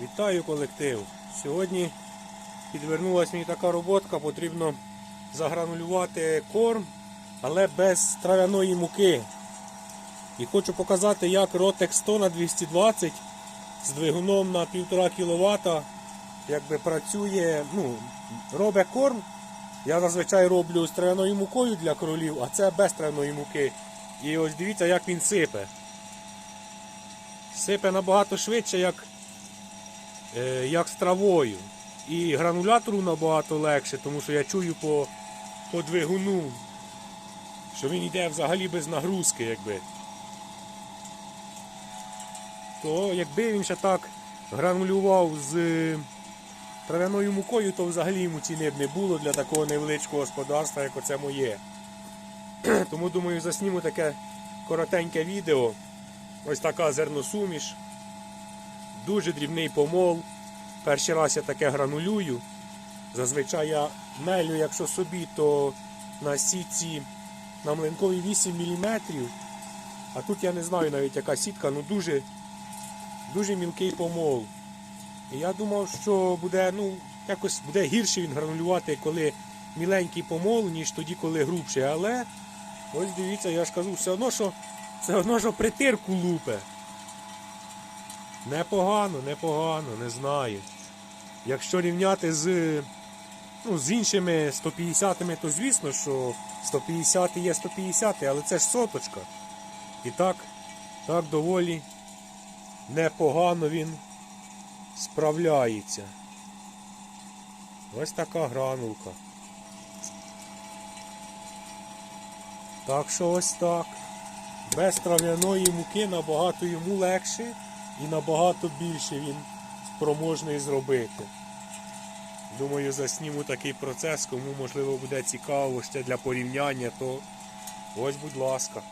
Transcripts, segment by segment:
Вітаю колектив! Сьогодні підвернулася мені така роботка, потрібно загранулювати корм, але без трав'яної муки. І хочу показати, як Rotex 100 на 220 з двигуном на 1,5 кВт якби працює, ну, робить корм. Я зазвичай роблю з трав'яною мукою для кролів, а це без трав'яної муки. І ось дивіться, як він сипе. Сипе набагато швидше, як як з травою. І гранулятору набагато легше, тому що я чую по, по двигуну, що він йде взагалі без нагрузки, якби. То якби він ще так гранулював з е, трав'яною мукою, то взагалі йому ціни б не було для такого невеличкого господарства, як оце моє. Тому думаю, засніму таке коротеньке відео. Ось така зерносуміш. Дуже дрібний помол. Перший раз я таке гранулюю. Зазвичай я мелю, якщо собі, то на сітці на млинкові 8 мм. А тут я не знаю навіть яка сітка, ну дуже, дуже мілкий помол. І я думав, що буде, ну, якось буде гірше він гранулювати, коли міленький помол, ніж тоді, коли грубший. Але ось дивіться, я ж кажу, все одно, що все одно, що притирку лупе. Непогано, непогано, не знаю. Якщо рівняти з, ну, з іншими 150-ми, то звісно, що 150 є 150, але це ж соточка. І так, так доволі непогано він справляється. Ось така гранулка. Так що ось так. Без трав'яної муки набагато йому легше і набагато більше він спроможний зробити. Думаю, засніму такий процес, кому можливо буде цікаво ще для порівняння, то ось будь ласка.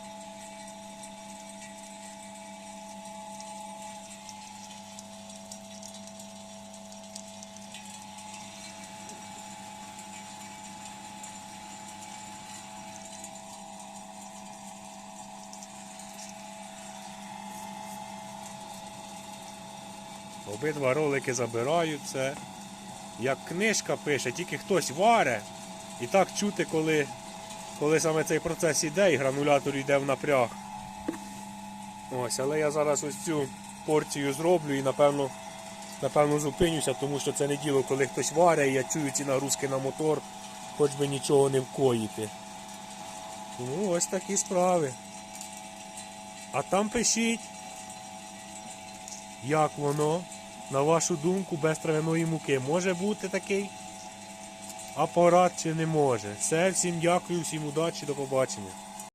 Обидва ролики забираю. Це як книжка пише, тільки хтось варе. І так чути, коли, коли саме цей процес іде і гранулятор йде в напряг. Ось, але я зараз ось цю порцію зроблю і напевно, напевно зупинюся, тому що це не діло, коли хтось варе, і я чую ці нагрузки на мотор, хоч би нічого не вкоїти. Тому ось такі справи. А там пишіть. Як воно, на вашу думку, без трав'яної муки може бути такий апарат чи не може? Все, всім дякую, всім удачі, до побачення.